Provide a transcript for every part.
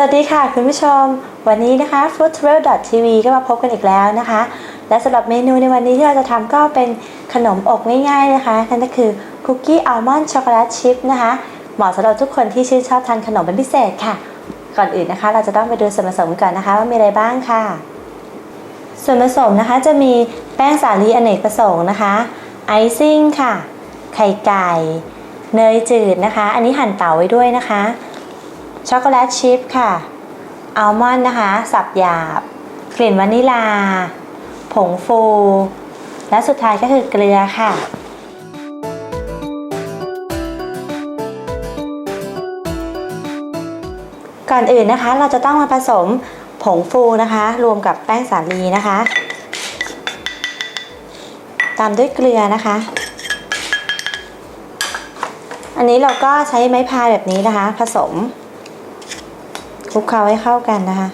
สวัสดีค่ะคุณผู้ชม วันนี้นะคะ foodtravel.tv ก็มาพบกันอีกแล้วนะคะ และสำหรับเมนูในวันนี้ที่เราจะทำก็เป็นขนมอบง่ายๆนะคะ นั่นก็คือคุกกี้อัลมอนด์ช็อกโกแลตชิพนะคะเหมาะสำหรับทุกคนที่ชื่นชอบทานขนมเป็นพิเศษค่ะ ก่อนอื่นนะคะ เราจะต้องไปดูส่วนผสมก่อนนะคะ ว่ามีอะไรบ้างค่ะ ส่วนผสมนะคะจะมีแป้งสาลีอเนกประสงค์นะคะไอซิ่งค่ะ ไข่ไก่ เนยจืดนะคะ อันนี้หั่นเต๋าไว้ด้วยนะคะ ช็อกโกแลตชิพค่ะ อัลมอนด์นะคะ สับหยาบ กลิ่นวานิลา ผงฟู และสุดท้ายก็คือเกลือค่ะก่อนอื่นนะคะเราจะต้องมาผสมผงฟูนะคะ รวมกับแป้งสาลีนะคะ ตามด้วยเกลือนะคะ อันนี้เราก็ใช้ไม้พายแบบนี้นะคะ ผสม ลุกเคล้าให้เข้ากันนะคะ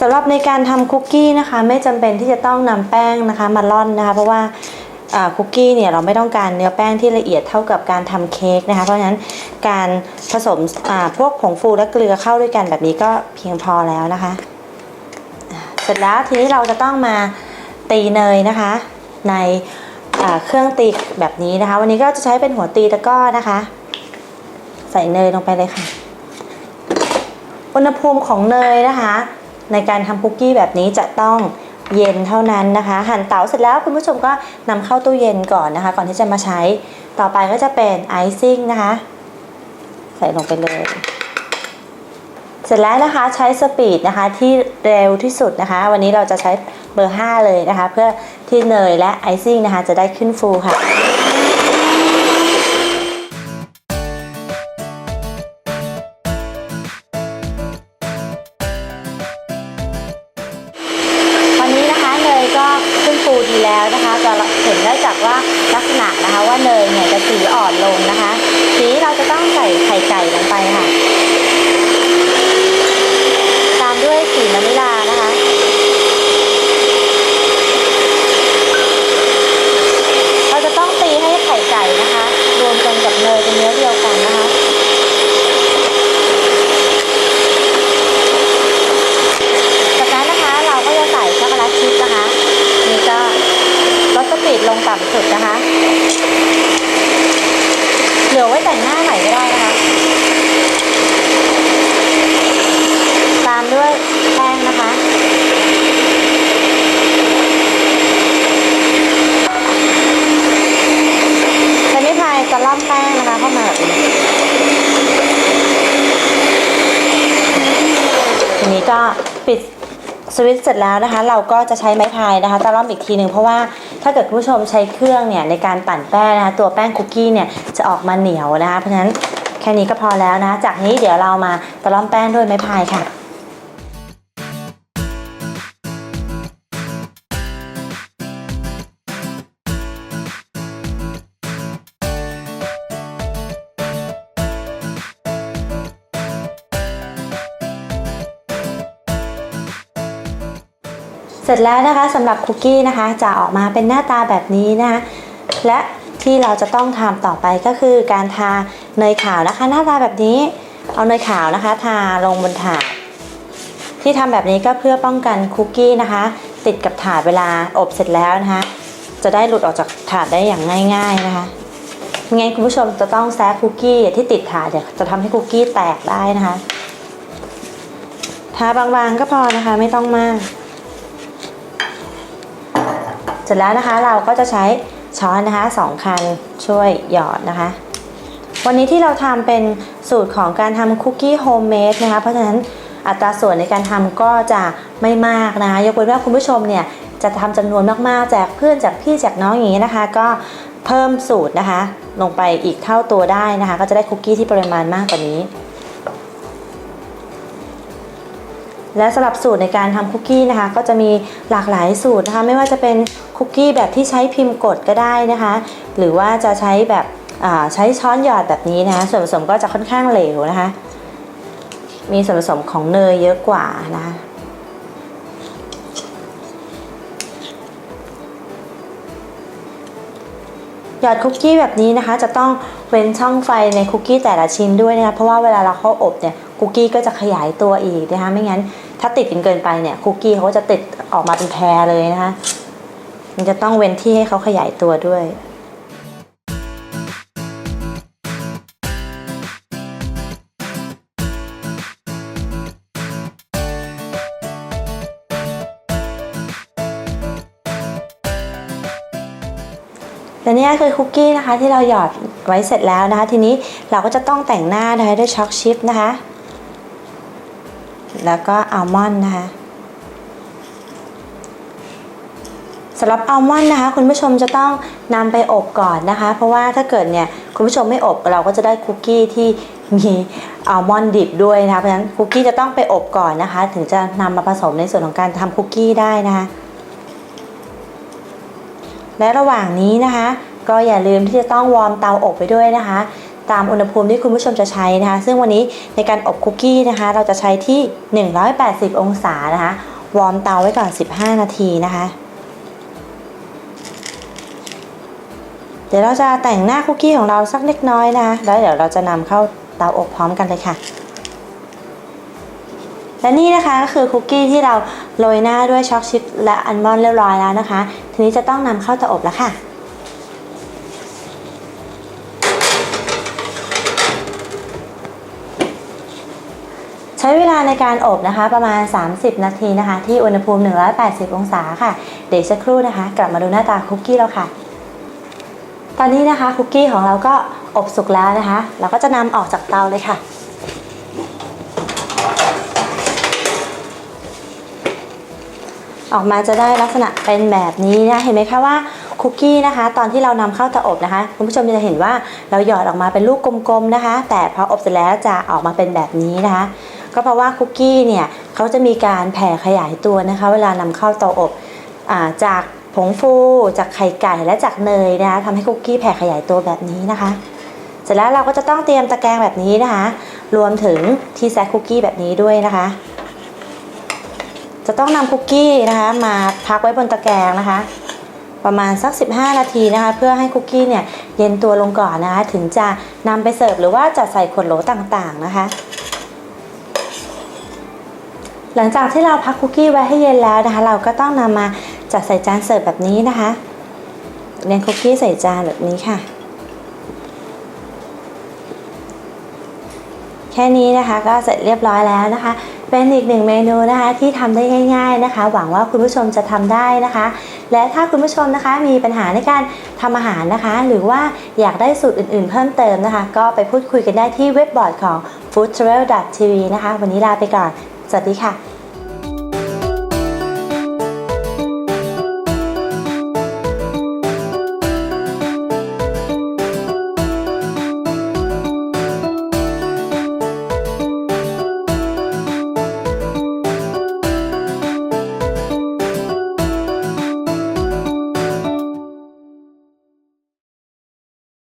สำหรับในการทำคุกกี้นะคะ ไม่จำเป็นที่จะต้องนำแป้งนะคะมาร่อนนะคะ เพราะว่าคุกกี้เนี่ยเราไม่ต้องการเนื้อแป้งที่ละเอียดเท่ากับการทำเค้กนะคะ เพราะฉะนั้นการผสมพวกผงฟูและเกลือเข้าด้วยกันแบบนี้ก็เพียงพอแล้วนะคะ เสร็จแล้วทีนี้เราจะต้องมาตีเนยนะคะ ในเครื่องตีแบบนี้นะคะ วันนี้ก็จะใช้เป็นหัวตีตะก้อนะคะ ใส่เนยลงไปเลยค่ะ อุณหภูมิของเนยนะคะ ในการทำคุกกี้แบบนี้จะต้องเย็นเท่านั้นนะคะ หั่นเต๋าเสร็จแล้วคุณผู้ชมก็นำเข้าตู้เย็นก่อนนะคะ ก่อนที่จะมาใช้ต่อไปก็จะเป็นไอซิ่งนะคะ ใส่ลงไปเลย เสร็จแล้วนะคะใช้สปีดนะคะที่เร็วที่สุดนะคะ วันนี้เราจะใช้เบอร์ 5 เลยนะคะ เพื่อที่เนยและไอซิ่งนะคะ จะได้ขึ้นฟูค่ะ นะคะว่าเนยเนี่ยจะสีอ่อนลงนะคะทีนี้เราจะต้องใส่ไข่ไก่ลงไปค่ะ ตามด้วยกลิ่นวานิลานะคะ เราจะต้องตีให้ไข่ไก่นะคะ รวมกันกับเนยเป็นเนื้อเดียวกันนะคะ จากนั้นนะคะเราก็จะใส่ช็อกโกแลตชิพนะคะนี่ก็ลดสปีดลงต่ำสุดนะคะ เหลือไว้แต่งหน้าใหม่ก็ได้นะคะ ตามด้วยแป้งนะคะ แต่ไม่พายจะล่อมแป้งนะคะเข้ามาแบบนี้ ที นี้ก็ปิดสวิตช์เสร็จแล้วนะคะ เราก็จะใช้ไม้พายนะคะตะล่อมอีกทีหนึ่งเพราะว่าถ้าเกิดผู้ชมใช้เครื่องเนี่ยในการปั่นแป้งนะคะตัวแป้งคุกกี้เนี่ยจะออกมาเหนียวนะคะเพราะฉะนั้นแค่นี้ก็พอแล้วนะ จากนี้เดี๋ยวเรามาตะล่อมแป้งด้วยไม้พายค่ะ ร็จแล้วนะคะสำหรับคุกกี้นะคะจะออกมาเป็นหน้าตาแบบนี้นะคะ และที่เราจะต้องทำต่อไปก็คือการทาเนยขาวนะคะ หน้าตาแบบนี้ เอาเนยขาวนะคะ ทาลงบนถาดที่ทำแบบนี้ก็เพื่อป้องกันคุกกี้นะคะ ติดกับถาดเวลาอบเสร็จแล้วนะคะ จะได้หลุดออกจากถาดได้อย่างง่าย ๆนะคะม่งั้นคุณผู้ชมจะต้องแซะคุกกี้ที่ติดถาดเนี่ยจะทำให้คุกกี้แตกได้นะคะทาบางๆก็พอนะคะไม่ต้องมาก ร็จแล้วนะคะเราก็จะใช้ช้อนนะคะสองคันช่วยหยอดนะคะ วันนี้ที่เราทำเป็นสูตรของการทำคุกกี้โฮมเมดนะคะ เพราะฉะนั้นอัตราส่วนในการทำก็จะไม่มากนะคะ ยกเว้นว่าคุณผู้ชมเนี่ยจะทำจำนวนมากๆแจกเพื่อนจากพี่จากน้องอย่างนี้นะคะ ก็เพิ่มสูตรนะคะ ลงไปอีกเท่าตัวได้นะคะ ก็จะได้คุกกี้ที่ปริมาณมากกว่านี้ และสำหรับสูตรในการทำคุกกี้นะคะ ก็จะมีหลากหลายสูตรนะคะ ไม่ว่าจะเป็นคุกกี้แบบที่ใช้พิมพ์กดก็ได้นะคะ หรือว่าจะใช้แบบใช้ช้อนหยอดแบบนี้นะคะส่วนผสมก็จะค่อนข้างเหลวนะคะ มีส่วนผสมของเนยเยอะกว่านะคะหยอดคุกกี้แบบนี้นะคะ จะต้องเว้นช่องไฟในคุกกี้แต่ละชิ้นด้วยนะคะเพราะว่าเวลาเราเข้าอบเนี่ย คุกกี้ก็จะขยายตัวอีกนะคะไม่งั้นถ้าติดกันเกินไปเนี่ยคุกกี้เขาก็จะติดออกมาเป็นแพรเลยนะคะมันจะต้องเว้นที่ให้เขาขยายตัวด้วยและนี่คือคุกกี้นะคะที่เราหยอดไว้เสร็จแล้วนะคะ ทีนี้เราก็จะต้องแต่งหน้านะคะด้วยช็อกชิพนะคะ แล้วก็อัลมอนด์นะคะสำหรับอัลมอนด์นะคะ คุณผู้ชมจะต้องนำไปอบก่อนนะคะ เพราะว่าถ้าเกิดเนี่ยคุณผู้ชมไม่อบเราก็จะได้คุกกี้ที่มีอัลมอนด์ดิบด้วยนะคะเพราะฉะนั้นคุกกี้จะต้องไปอบก่อนนะคะ ถึงจะนำมาผสมในส่วนของการทำคุกกี้ได้นะคะและระหว่างนี้นะคะ ก็อย่าลืมที่จะต้องวอร์มเตาอบไปด้วยนะคะ ตามอุณหภูมิที่คุณผู้ชมจะใช้นะคะ ซึ่งวันนี้ในการอบคุกกี้นะคะ เราจะใช้ที่ 180 องศานะคะ วอร์มเตาไว้ก่อน 15 นาทีนะคะ เดี๋ยวเราจะแต่งหน้าคุกกี้ของเราสักเล็กน้อยนะคะ แล้วเดี๋ยวเราจะนำเข้าเตาอบพร้อมกันเลยค่ะและนี่นะคะก็คือคุกกี้ที่เราโรยหน้าด้วยช็อกชิพและอัลมอนด์เรียบร้อยแล้วนะคะ ทีนี้จะต้องนำเข้าเตาอบแล้วค่ะ ใช้เวลาในการอบนะคะประมาณ 30 นาทีนะคะ ที่อุณหภูมิ 180 องศาค่ะ เดี๋ยวสักครู่นะคะ กลับมาดูหน้าตาคุกกี้เราค่ะ ตอนนี้นะคะคุกกี้ของเราก็อบสุกแล้วนะคะ เราก็จะนำออกจากเตาเลยค่ะออกมาจะได้ลักษณะเป็นแบบนี้นะเห็นไหมคะว่าคุกกี้นะคะ ตอนที่เรานำเข้าเตาอบนะคะ คุณผู้ชมจะเห็นว่าเราหยอดออกมาเป็นลูกกลมๆนะคะ แต่พออบเสร็จแล้วจะออกมาเป็นแบบนี้นะคะ ก็เพราะว่าคุกกี้เนี่ยเขาจะมีการแผ่ขยายตัวนะคะ เวลานำเข้าเตาอบอาจากผงฟูจากไข่ไก่และจากเนยนะคะทำให้คุกกี้แผ่ขยายตัวแบบนี้นะคะ เสร็จแล้วเราก็จะต้องเตรียมตะแกรงแบบนี้นะคะ รวมถึงที่แซะคุกกี้แบบนี้ด้วยนะคะ จะต้องนำคุกกี้นะคะ มาพักไว้บนตะแกรงนะคะ ประมาณสัก 15 นาทีนะคะ เพื่อให้คุกกี้เนี่ยเย็นตัวลงก่อนนะคะ ถึงจะนำไปเสิร์ฟหรือว่าจัดใส่ขวดโหลต่างๆนะคะ หลังจากที่เราพักคุกกี้ไว้ให้เย็นแล้วนะคะ เราก็ต้องนำมาจัดใส่จานเสิร์ฟแบบนี้นะคะเรียงคุกกี้ใส่จานแบบนี้ค่ะ แค่นี้นะคะก็เสร็จเรียบร้อยแล้วนะคะ เป็นอีกหนึ่งเมนูนะคะที่ทำได้ง่าย ๆนะคะ หวังว่าคุณผู้ชมจะทำได้นะคะ และถ้าคุณผู้ชมนะคะมีปัญหาในการทำอาหารนะคะ หรือว่าอยากได้สูตรอื่นๆ เพิ่มเติมนะคะ ก็ไปพูดคุยกันได้ที่เว็บบอร์ดของ foodtravel.tv นะคะ วันนี้ลาไปก่อน สวัสดีค่ะ